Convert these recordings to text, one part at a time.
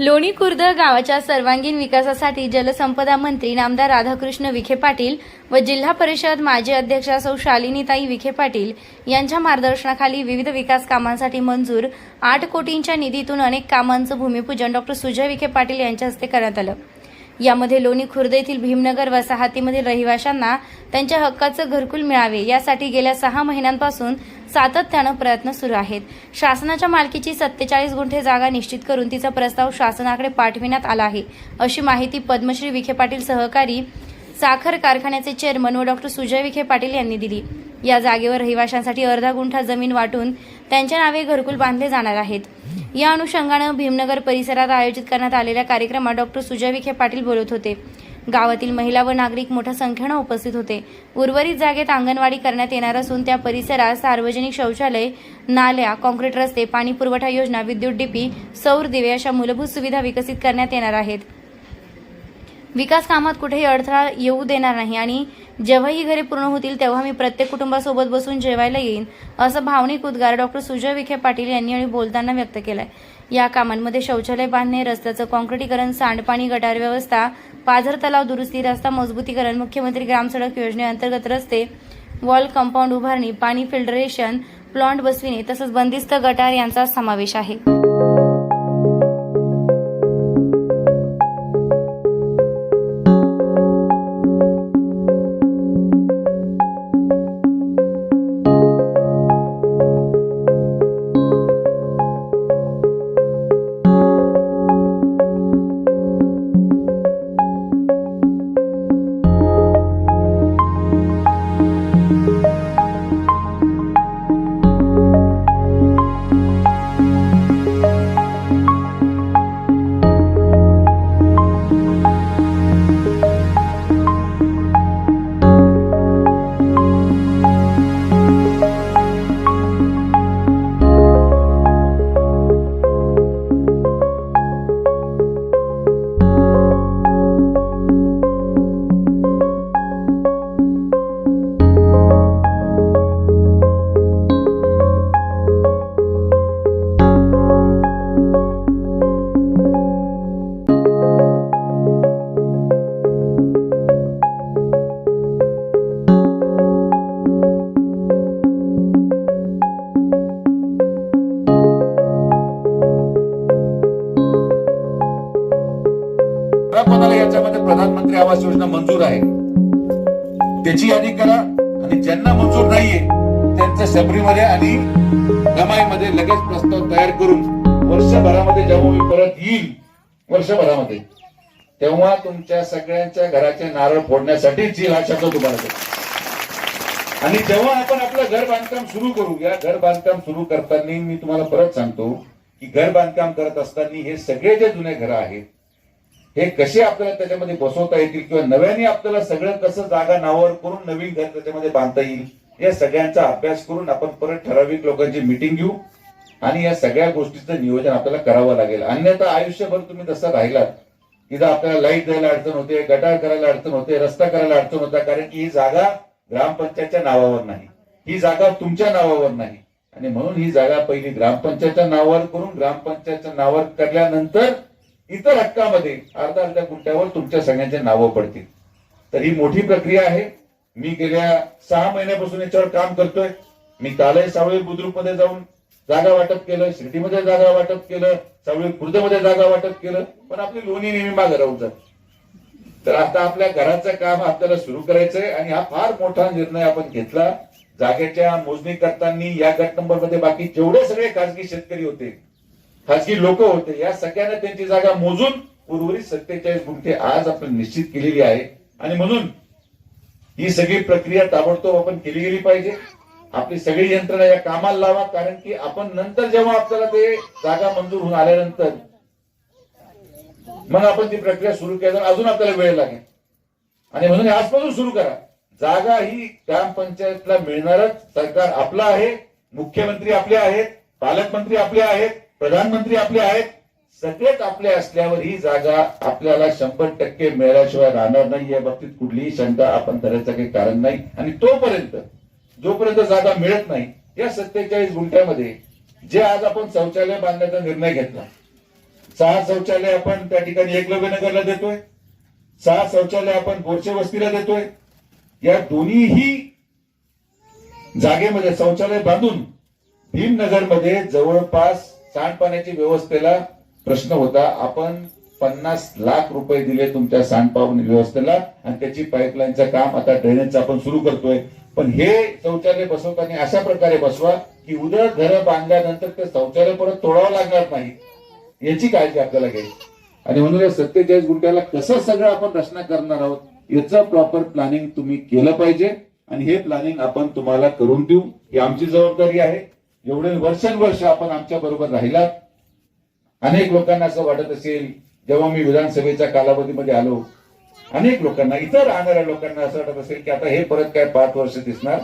लोणी खुर्द गावाच्या सर्वांगीण विकासासाठी जलसंपदा मंत्री नामदार राधाकृष्ण विखे पाटील व जिल्हा परिषद माजी अध्यक्षा सौ शालिनीताई विखे पाटील यांच्या मार्गदर्शनाखाली विविध विकास कामांसाठी मंजूर आठ कोटींच्या निधीतून अनेक कामांचं भूमिपूजन डॉक्टर सुजय विखे पाटील यांच्या हस्ते करण्यात आलं. यामध्ये लोणी खुर्द येथील भीमनगर वसाहतीमधील रहिवाशांना त्यांच्या हक्काचं घरकुल मिळावे यासाठी गेल्या सहा महिन्यांपासून सातत्यानं प्रयत्न सुरू आहेत. शासनाच्या मालकीची सत्तेचाळीस गुंठे जागा निश्चित करून तिचा प्रस्ताव शासनाकडे पाठविण्यात आला आहे. अशी माहिती पद्मश्री विखे पाटील सहकारी साखर कारखान्याचे चेअरमन व डॉक्टर सुजय विखे पाटील यांनी दिली. या जागेवर रहिवाशांसाठी अर्धा गुंठा जमीन वाटून त्यांच्या नावे घरकुल बांधले जाणार आहेत. या अनुषंगानं भीमनगर परिसरात आयोजित करण्यात आलेल्या कार्यक्रमात डॉक्टर सुजय विखे पाटील बोलत होते. गावातील महिला व नागरिक मोठ्या संख्येनं उपस्थित होते. उर्वरित जागेत अंगणवाडी करण्यात येणार असून त्या परिसरात सार्वजनिक शौचालय नाल्या कॉन्क्रीट रस्ते पाणी पुरवठा योजना विद्युत डीपी सौर दिवे अशा मूलभूत सुविधा विकसित करण्यात येणार आहेत. विकास कामात कुठेही अडथळा येऊ देणार नाही आणि जेव्हा ही घरे पूर्ण होतील तेव्हा मी प्रत्येक कुटुंबासोबत बसून जेवायला येईन असं भावनिक उद्गार डॉक्टर सुजय विखे पाटील यांनी आणि बोलताना व्यक्त केलाय. या कामांमध्ये शौचालय बांधणे रस्त्याचं कॉन्क्रिटीकरण सांडपाणी गटार व्यवस्था पाझर तलाव दुरुस्ती रस्ता मजबूतीकरण मुख्यमंत्री ग्रामसडक योजनेअंतर्गत रस्ते वॉल कंपाऊंड उभारणी पाणी फिल्टरेशन प्लॉन्ट बसविणे तसंच बंदिस्त गटार यांचा समावेश आहे. याच्यामध्ये प्रधानमंत्री आवास योजना मंजूर आहे. त्याची यादी करा. आणि ज्यांना मंजूर नाहीये त्यांचं शबरीमध्ये आणि गमाईमध्ये लगेच प्रस्ताव तयार करून वर्षभरामध्ये जेव्हा मी परत येईल. वर्षभरामध्ये. तेव्हा तुमच्या सगळ्यांच्या घराचे नारळ फोडण्यासाठी जी हा शब्द तुम्हाला देतो. आणि जेव्हा आपण आपलं घर बांधकाम सुरू करू या घर बांधकाम सुरू करताना मी तुम्हाला परत सांगतो की घर बांधकाम करत असताना हे सगळे जे जुने घर आहेत हे कसे आपल्याला त्याच्यामध्ये बसवता येतील किंवा नव्याने आपल्याला सगळं कसं जागा नावावर करून नवीन घर त्याच्यामध्ये बांधता येईल या सगळ्यांचा अभ्यास करून आपण परत ठराविक लोकांची मिटिंग घेऊ आणि या सगळ्या गोष्टीचं नियोजन आपल्याला करावं लागेल. अन्यथा आयुष्यभर तुम्ही तसं राहिलात तिथं आपल्याला लाइट द्यायला अडचण होते गटार करायला अडचण होते रस्ता करायला अडचण होता कारण की ही जागा ग्रामपंचायतच्या नावावर नाही. ही जागा तुमच्या नावावर नाही. आणि म्हणून ही जागा पहिली ग्रामपंचायतच्या नावावर करून ग्रामपंचायतच्या नावावर करल्यानंतर इतर हक्कामध्ये अर्धा अर्ध्या गुंठ्यावर तुमच्या सगळ्यांचे नावं पडतील. तर ही मोठी प्रक्रिया आहे. मी गेल्या सहा महिन्यापासून याच्यावर काम करतोय. मी कालही सावळी बुद्रुकमध्ये जाऊन जागा वाटप केलं शिर्डीमध्ये जागा वाटप केलं सावळी खुर्दमध्ये जागा वाटप केलं पण आपली लोणी नेहमी मागे राहून जात. तर आता आपल्या घराचं काम आपल्याला सुरू करायचंय आणि हा फार मोठा निर्णय आपण घेतला. जागेच्या मोजणी करताना या गट नंबरमध्ये बाकी जेवढे सगळे खासगी शेतकरी होते खासगी लोक होते. या सगळ्यांना त्यांची जागा मोजून उर्वरित सत्तेचाळीस गुंठे आज आपण निश्चित केलेली आहे. आणि म्हणून ही सगळी प्रक्रिया ताबडतोब आपण केली गेली पाहिजे. आपली सगळी यंत्रणा या कामाला लावा कारण की आपण नंतर जेव्हा आपल्याला ते जागा मंजूर होऊन आल्यानंतर मग आपण ती प्रक्रिया सुरू केली अजून आपल्याला वेळ लागेल. आणि म्हणून आजपासून सुरू करा. जागा ही ग्रामपंचायतला मिळणारच. सरकार आपलं आहे. मुख्यमंत्री आपले आहेत. पालकमंत्री आपले आहेत. प्रधानमंत्री आपले आहेत. सगळेच आपले असल्यावर ही जागा आपल्याला शंभर टक्के मिळाल्याशिवाय राहणार नाही. या बाबतीत कुठलीही शंका आपण करायचं काही कारण नाही. आणि तोपर्यंत जोपर्यंत जागा मिळत नाही या सत्तेचाळीस गुंठ्यामध्ये जे आज आपण शौचालय बांधण्याचा निर्णय घेतला सहा शौचालय आपण त्या ठिकाणी एकलव्य नगरला देतोय सहा शौचालय आपण बोरचे वस्तीला देतोय या दोन्हीही जागेमध्ये शौचालय बांधून भीमनगरमध्ये जवळपास सांडपाण्याची व्यवस्थेला प्रश्न होता. आपण पन्नास लाख रुपये दिले तुमच्या सांडपाणी व्यवस्थेला आणि त्याची पाईपलाईनचं काम आता ड्रेनेजचं आपण सुरू करतोय. पण हे शौचालय बसवताना अशा प्रकारे बसवा की उदळ घर बांधल्यानंतर ते शौचालय परत तोडावं लागणार नाही. याची काळजी आपल्याला घ्यायची. आणि म्हणून या सत्तेचाळीस गुंठ्याला कसं सगळं आपण रचना करणार आहोत याचं प्रॉपर प्लॅनिंग तुम्ही केलं पाहिजे. आणि हे प्लॅनिंग आपण तुम्हाला करून देऊ. ही आमची जबाबदारी आहे. एवढे वर्षानुवर्ष आपण आमच्या बरोबर राहिलात. अनेक लोकांना असं वाटत असेल जेव्हा मी विधानसभेच्या कालावधीमध्ये आलो अनेक लोकांना इतर राहणाऱ्या लोकांना असं वाटत असेल की आता हे परत काय पाच वर्ष दिसणार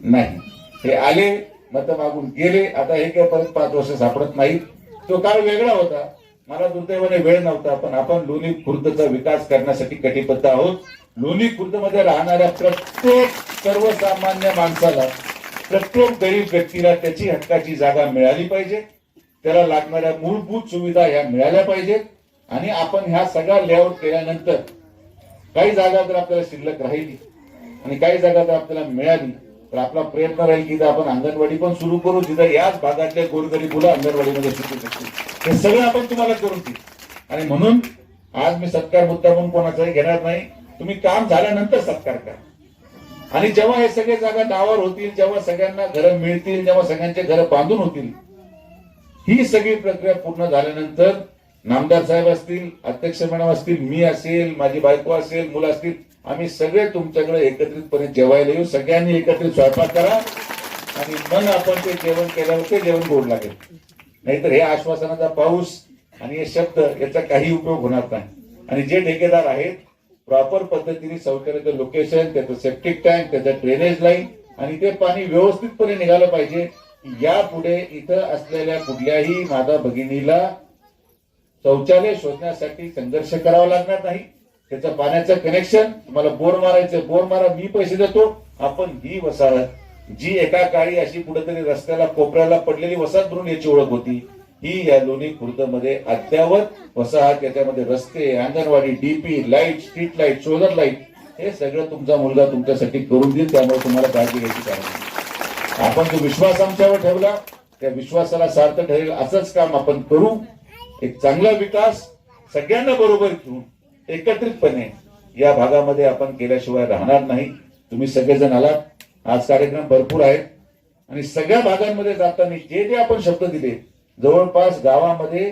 नाही. हे आले मत मागून गेले आता हे काय परत पाच वर्ष सापडत नाहीत. तो काळ वेगळा होता. मला दुर्दैवाने वेळ नव्हता पण आपण लोणी खुर्दचा विकास करण्यासाठी कटिबद्ध आहोत. लोणी खुर्दमध्ये राहणाऱ्या प्रत्येक सर्वसामान्य माणसाला प्रत्येक गरीब व्यक्तीला त्याची हक्काची जागा मिळाली पाहिजे. त्याला लागणाऱ्या मूलभूत सुविधा ह्या मिळाल्या पाहिजेत. आणि आपण ह्या सगळ्या लेआउट केल्यानंतर काही जागा जर आपल्याला शिल्लक राहिली आणि काही जागा जर आपल्याला मिळाली तर आपला प्रयत्न राहील की आपण अंगणवाडी पण सुरू करू जिथं याच भागातल्या गोरगरीब मुलं अंगणवाडीमध्ये शिकू शकतो हे सगळं आपण तुम्हाला करून देऊ. आणि म्हणून आज मी सत्कार मुद्दा म्हणून कोणाचाही घेणार नाही. तुम्ही काम झाल्यानंतर सत्कार करा. आणि जेव्हा हे सगळे जागा नावावर होतील जेव्हा सगळ्यांना घरं मिळतील जेव्हा सगळ्यांचे घरं बांधून होतील ही सगळी प्रक्रिया पूर्ण झाल्यानंतर नामदार साहेब असतील अध्यक्ष मॅडम असतील मी असेल माझी बायको असेल मुलं असतील आम्ही सगळे तुमच्याकडे एकत्रितपणे जेवायला येऊ. सगळ्यांनी एकत्रित स्वयंपाक करा आणि मन आपण ते जेवण केल्यावर ते जेवण गोड लागेल. नाहीतर हे आश्वासनाचा पाऊस आणि हे शब्द याचा काही उपयोग होणार नाही. आणि जे ठेकेदार आहेत प्रॉपर पद्धतीने सौकर्याचं लोकेशन त्याचं सेप्टिक टँक त्याचं ड्रेनेज लाईन आणि ते पाणी व्यवस्थितपणे निघालं पाहिजे. यापुढे इथं असलेल्या कुठल्याही माता भगिनीला शौचालय शोधण्यासाठी संघर्ष करावा लागणार नाही. त्याचं पाण्याचं कनेक्शन तुम्हाला बोर मारायचं बोर मारा मी पैसे देतो. आपण ही वसाहत जी एका काळी अशी कुठेतरी रस्त्याला कोपऱ्याला पडलेली वसाहत म्हणून याची ओळख होती. ही या लोणी खुर्दमध्ये अद्यावत वसाहत याच्यामध्ये रस्ते anganwadi DP light street light solar light हे सगळं तुमचा मुलगा तुमच्यासाठी करून देईल त्यामुळे तुम्हाला काळजी घ्यायची कारण नाही. आपण जो विश्वास आमच्यावर ठेवला त्या विश्वासाला सार्थ ठरेल असंच काम आपण करू. एक चांगला विकास सगळ्यांना बरोबर घेऊन एकत्रितपणे या भागामध्ये आपण केल्याशिवाय राहणार नाही. तुम्ही सगळेजण आलात आज कार्यक्रम भरपूर आहेत. आणि सगळ्या भागांमध्ये जाताना जे जे आपण शब्द दिले जवळपास गावामध्ये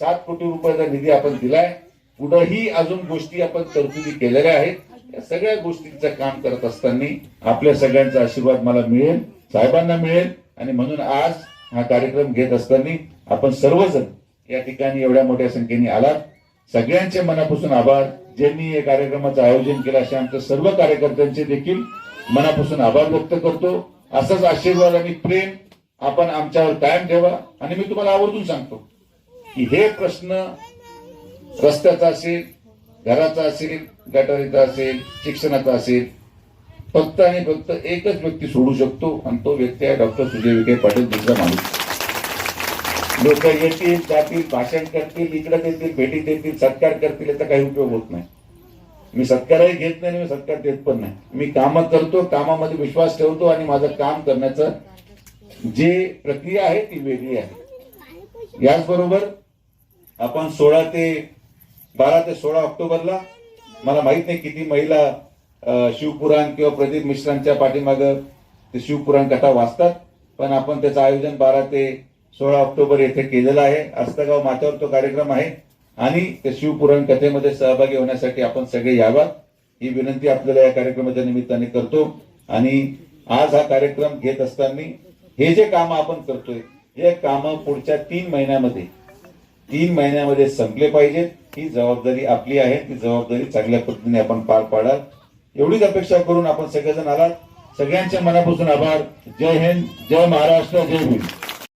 सात कोटी रुपयाचा निधी आपण दिलाय. पुढेही अजून गोष्टी आपण तरतुदी केलेल्या आहेत. या सगळ्या गोष्टींचं काम करत असताना आपल्या सगळ्यांचा आशीर्वाद मला मिळेल साहेबांना मिळेल. आणि म्हणून आज हा कार्यक्रम घेत असताना आपण सर्वजण या ठिकाणी एवढ्या मोठ्या संख्येने आलात. सगळ्यांचे मनापासून आभार. ज्यांनी या कार्यक्रमाचं आयोजन केलं अशा आमच्या सर्व कार्यकर्त्यांचे देखील मनापासून आभार व्यक्त करतो. असंच आशीर्वाद आणि प्रेम आपण आमच्यावर कायम ठेवा आणि मी तुम्हाला आवर्जून सांगतो की हे प्रश्न रस्त्याचा असेल घराचा असेल गटारीचा असेल शिक्षणाचा असेल फक्त आणि फक्त एकच व्यक्ती सोडू शकतो आणि तो व्यक्ती आहे डॉक्टर सुजय विखे पाटील दुसरा माणूस. लोक येतील जातील भाषण करतील इकडे देतील भेटी देतील सत्कार करतील याचा काही उपयोग होत नाही. मी सत्कारही घेत नाही मी सत्कार देत पण नाही. मी कामं करतो कामामध्ये विश्वास ठेवतो आणि माझं काम करण्याचं जे प्रक्रिया आहे ती वेगळी आहे. याचबरोबर आपण सोळा ते बारा ते सोळा ऑक्टोबरला मला माहीत नाही किती महिला शिवपुराण किंवा प्रदीप मिश्रांच्या पाठीमाग ते शिवपुराण कथा वाचतात पण आपण त्याचं आयोजन बारा ते सोळा ऑक्टोबर येथे केलेलं आहे. अस्तगाव माथ्यावर तो कार्यक्रम आहे आणि त्या शिवपुराण कथेमध्ये सहभागी होण्यासाठी आपण सगळे यावा ही विनंती आपल्याला या कार्यक्रमाच्या निमित्ताने करतो. आणि आज हा कार्यक्रम घेत असताना हे जे काम आपण करतोय हे काम पुढच्या तीन महिन्यामध्ये तीन महिन्यामध्ये संपले पाहिजेत. ही जबाबदारी आपली आहे ती जबाबदारी चांगल्या पद्धतीने आपण पार पाडाल. एवढीच अपेक्षा करून आपण सगळेजण आलात. सगळ्यांच्या मनापासून आभार. जय हिंद जय महाराष्ट्र जय हिंद